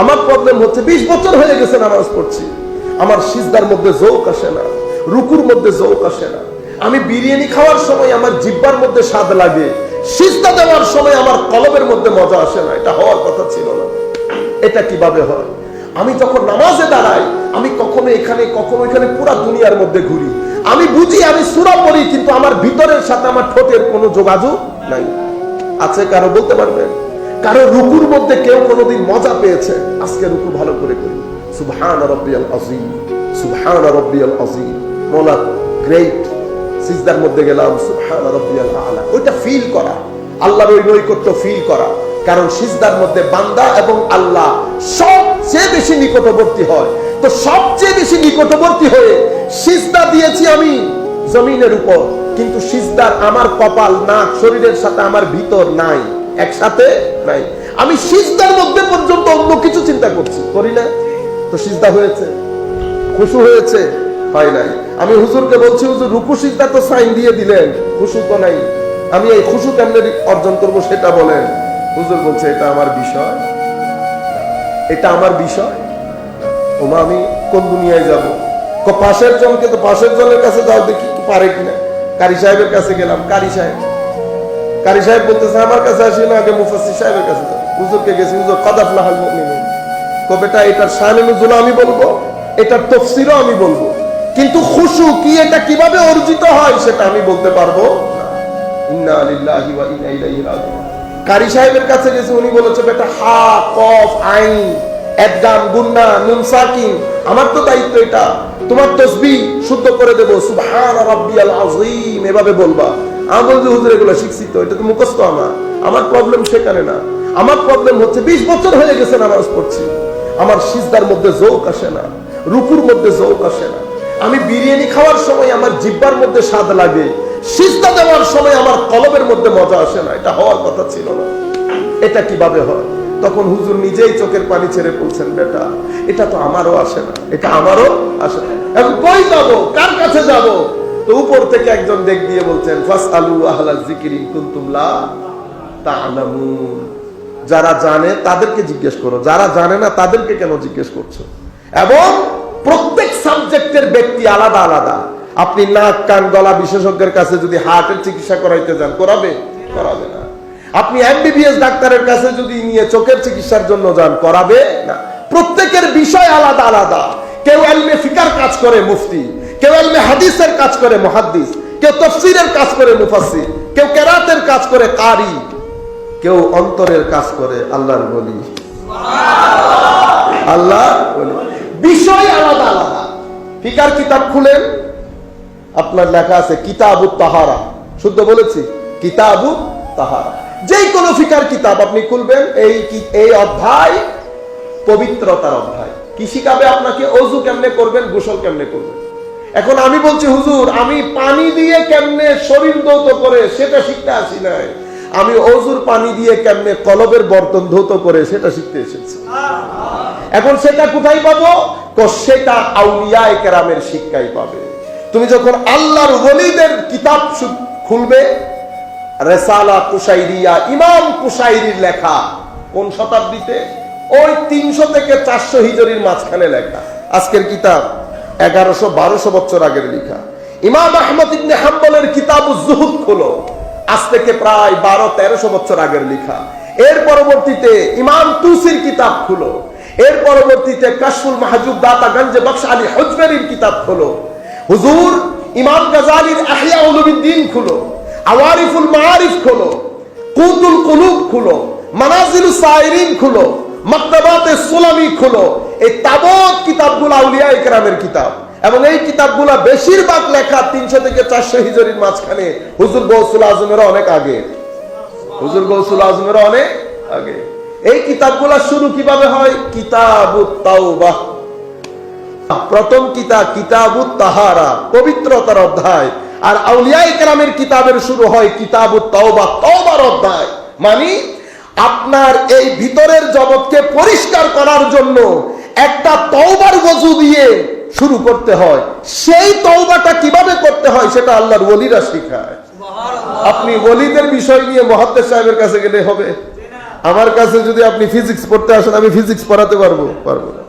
আমার প্রবলেম হচ্ছে বিশ বছর হয়ে গেছে নামাজ পড়ছি। আমার সিজদার মধ্যে জোক আসে না, রুকুর মধ্যে জোক আসে না। আমি বিরিয়ানি খাওয়ার সময় আমার জিব্বার মধ্যে স্বাদ লাগে, সিজদা দেওয়ার সময় আমার কলবের মধ্যে মজা আসে না, এটা হওয়ার কথা ছিল না। এটা কীভাবে হয়? আমি যখন নামাজে দাঁড়াই, আমি কখনো এখানে কখনো এখানে পুরা দুনিয়ার মধ্যে ঘুরি। আমি বুঝি, আমি সুরা পড়ি, কিন্তু আমার ভিতরের সাথে আমার ঠোঁটের কোনো যোগাযোগ নাই। আছে কারও বলতে পারবেন? কারও রুকুর মধ্যে কেউ কোনোদিন মজা পেয়েছে, আজকে রুকু ভালো করে করি। সুবহান রব্বিয়াল আজিম সুবহান রব্বিয়াল আজিম মোলা গ্রেট সিজদার মধ্যে গেলাম, সুবহান রব্বিয়াল আলা। ওইটা ফিল করা, আল্লাহর ওই নৈকট্য ফিল করা। কারণ সিজদার মধ্যে বান্দা এবং আল্লাহ সবচেয়ে বেশি নিকটবর্তী হয়। তো সবচেয়ে বেশি নিকটবর্তী হয়ে সিজদা দিয়েছি আমি জমিনের উপর। কিন্তু সিজদার আমার কপাল, নাক, শরীরের সাথে আমার ভিতর নাই। একসাথে নাই। আমি সিজদার মধ্যে পর্যন্ত অন্য কিছু চিন্তা করছি। করি না। তো সিজদা হয়েছে। খুশু হয়েছে। হয় নাই। আমি হুজুরকে বলছি, হুজুর, রুকু সিজদা তো সাইন দিয়ে দিলেন। খুশু তো নাই। আমি এই খুশু কেমনে অর্জন করব সেটা বলেন। হুজুর বলছে, এটা আমার বিষয়। এটা আমার বিষয়? ওমা, আমি কোন দুনিয়ায় যাব? পাশের জনকে তো পাশের জনের কাছে যাও দেখি, পারে কিনা? কারি সাহেবের কাছে গেলাম। কারি সাহেব কারি সাহেব বলতেছে, আমার কাছে আসি না, আগে মুফাসসির সাহেবের কাছে হুজুরকে গেছি, হুজুর কাদাফলাহাল মুমিনুন। কবেটা এটার শানে নুজুল আমি বলব, এটার তফসিরও আমি বলব। কিন্তু খুশু কি, এটা কীভাবে অর্জিত হয়, সেটা আমি বলতে পারব না। ইন্না ওয়া ইন্না ইলাইহি রাজিউন। কারি সাহেবের কাছে গেছে, উনি বলেছে, বেটা, হা, কফ, আইন একদাম গুন্না, নুন, সাকিন, আমার তো দায়িত্ব এটা। তোমার তসবি শুদ্ধ করে দেবো। সুবহান রাব্বিয়াল আযীম, এভাবে বলবা। আমি আমার। মধ্যে জোক আসে না, রুকুর মধ্যে জোক আসে না। আমি বিরিয়ানি খাওয়ার সময় আমার জিব্বার মধ্যে স্বাদ লাগে, সিজদা দেওয়ার সময় আমার কলবের মধ্যে মজা আসে না, এটা হওয়ার কথা ছিল না। এটা কীভাবে হয়? তখন হুজুর নিজেই চোখের পানি ছেড়ে বলছেন, বেটা, এটা তো আমারও আসে না, এটা আমারও আসে না। এখন কই যাব? কার কাছে যাব? তো উপর থেকে একজন দেখ দিয়ে বলছেন ফাস আলু আহলা জিকিরি কুন্তুম লা তা'লামুন। যারা জানে তাদেরকে জিজ্ঞেস করো, যারা জানে না তাদেরকে কেন জিজ্ঞেস করছ? এবং প্রত্যেক সাবজেক্টের ব্যক্তি আলাদা আলাদা। আপনি নাক, কান, গলা বিশেষজ্ঞের কাছে যদি হার্টের চিকিৎসা করাইতে যান, করাবে? করাবে না। আপনি এমবিবিএস ডাক্তারের কাছে যদি নিয়ে চোখের চিকিৎসার জন্য যান, করাবে না। প্রত্যেকের বিষয় আলাদা আলাদা। কেউ এলমে ফিকার কাজ করে, মুফতি। কেউ এলমে হাদিসের কাজ করে মুহাদ্দিস কেউ তফসিরের কাজ করে মুফাসসির কেউ কেরাতের কাজ করে কারি কেউ অন্তরের কাজ করে আল্লাহর বলি। আল্লাহ বলি। বিষয় আলাদা আলাদা। ফিকার কিতাব খুলেন আপনার লেখা আছে কিতাবু তাহারা। শুদ্ধ বলেছি কিতাবু তাহারা। যেই কোনো ফিকার কিতাব আপনি খুলবেন এই এই অধ্যায় পবিত্রতার অধ্যায়। কি শিখাবে আপনাকে? অজু কেমনে করবেন? গোসল কেমনে করবেন? এখন আমি বলছি, হুজুর, আমি পানি দিয়ে কেমনে শরীর দৌত করে সেটা শিখতে আসি নাই। আমি অজুর পানি দিয়ে কেমনে কলবের বর্তন ধৌত করে সেটা শিখতে এসেছি। এখন সেটা কোথায় পাবো? তো সেটা আউলিয়া কেরামের শিক্ষাই পাবে। তুমি যখন আল্লাহর ওলিদের কিতাব খুলবে, রেসালা কুশাইরিয়া, ইমাম কুশাইরির লেখা, কোন শতাব্দীতে? ওই তিনশো থেকে চারশো হিজরির মাঝখানে লেখা। আজকের কিতাব এগারোশো বারোশো বছর আগের লিখা। ইমাম আহমদ ইবনে হাম্বলের কিতাব জুহুদ খোলো। আজ থেকে প্রায় বারো, তেরোশো বছর আগের লিখা। এর পরবর্তীতে ইমাম তুসির কিতাব খুলো। এর পরবর্তীতে কাশফুল মাহজুব দাতা গঞ্জে বক্স আলী হজবেরির কিতাব খোলো। হুজুর ইমাম গাজালির আহিয়া উলুবিদ্দিন খুলো। আওয়ারিফুল মাআরিফ খোলো। কুতুল কুলুব খুলো। মানাজিল সাইরিন খুলো। মাকতাবাতে সুলামি খুলো। এই তাবৎ কিতাবগুলো আউলিয়া ইকরামের কিতাব। এবং এই কিতাবগুলো বেশিরভাগ লেখা তিনশো থেকে চারশো হিজরির মাঝখানে। হুজুর গৌসুল আজমের অনেক আগে। হুজুর গৌসুল আজমের অনেক আগে। এই কিতাবগুলো শুরু কীভাবে হয়? কিতাবুত তাওবাহ। প্রথম কিতাব কিতাবুত তাহারা, পবিত্রতার অধ্যায়। আর আউলিয়া ইকরামের কিতাবের শুরু হয় কিতাবুত তওবা তওবার অধ্যায়। মানে আপনার এই ভিতরের জগৎকে পরিষ্কার করার জন্য একটা তওবার ওযু দিয়ে শুরু করতে হয়। সেই তওবাটা কীভাবে করতে হয় সেটা আল্লাহর ওলিরা শিখায়। আপনি ওলিদের বিষয় নিয়ে মহাদ্দেশ সাহেবের কাছে গেলে হবে। আমার কাছে যদি আপনি ফিজিক্স পড়তে আসেন আমি ফিজিক্স পড়াতে পারব পারব না।